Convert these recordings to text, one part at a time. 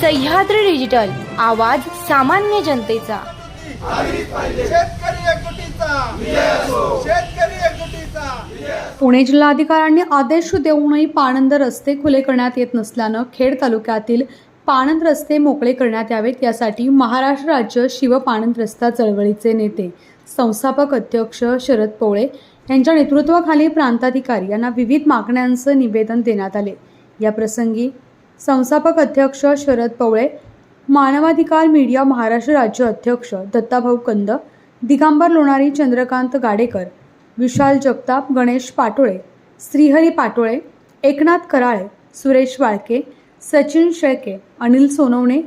Sahyadri digital आवाज सामान्य जनतेचा. शेतकरी एकजुटीचा शेतकरी एकजुटीचा पुणे जिल्हाधिकाऱ्यांनी आदेश देऊनही पाणंद रस्ते खुले करण्यात येत नसल्यानं खेड तालुक्यातील पाणंद रस्ते मोकळे करण्यात यावेत यासाठी महाराष्ट्र राज्य शिवपाणंद रस्ता चळवळीचे नेते संस्थापक अध्यक्ष शरद पवळे यांच्या नेतृत्वाखाली प्रांताधिकारी यांना विविध मागण्यांचं निवेदन देण्यात आले. या प्रसंगी संस्थापक अध्यक्ष शरद पवळे मानवाधिकार मीडिया महाराष्ट्र राज्य अध्यक्ष दत्ताभाऊ कंद दिगंबर लोणारी चंद्रकांत गाडेकर विशाल जगताप गणेश पाटोळे श्रीहरी पाटोळे एकनाथ कराळे सुरेश वाळके सचिन शेळके अनिल सोनवणे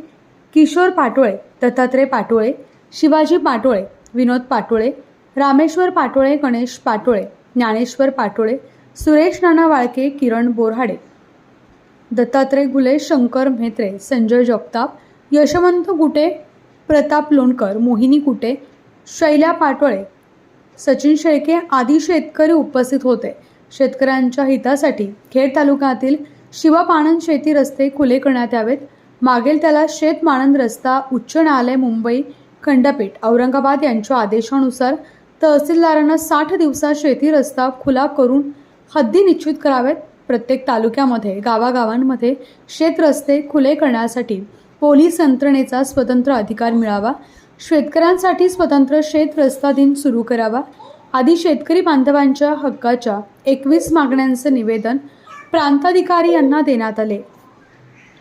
किशोर पाटोळे दत्तात्रय पाटोळे शिवाजी पाटोळे विनोद पाटोळे रामेश्वर पाटोळे गणेश पाटोळे ज्ञानेश्वर पाटोळे सुरेश नाना वाळके किरण बोरहाडे. दत्तात्रय गुले शंकर म्हेत्रे संजय जगताप यशवंत गुटे प्रताप लोणकर मोहिनी कुटे शैल्या पाटोळे सचिन शेळके आदी शेतकरी उपस्थित होते. शेतकऱ्यांच्या हितासाठी खेड तालुक्यातील शिवपाणंद शेती रस्ते खुले करण्यात यावेत. मागेल त्याला शेतमाणंद रस्ता उच्च न्यायालय मुंबई खंडपीठ औरंगाबाद यांच्या आदेशानुसार तहसीलदारांना साठ दिवसात शेती रस्ता खुला करून हद्दी निश्चित करावेत. प्रत्येक तालुक्यामध्ये गावागावांमध्ये शेतरस्ते खुले करण्यासाठी पोलीस यंत्रणेचा स्वतंत्र अधिकार मिळावा शेतकऱ्यांसाठी स्वतंत्र शेत रस्ता दिन सुरू करावा आदी शेतकरी बांधवांच्या हक्काच्या एकवीस मागण्यांचं निवेदन प्रांताधिकारी यांना देण्यात आले.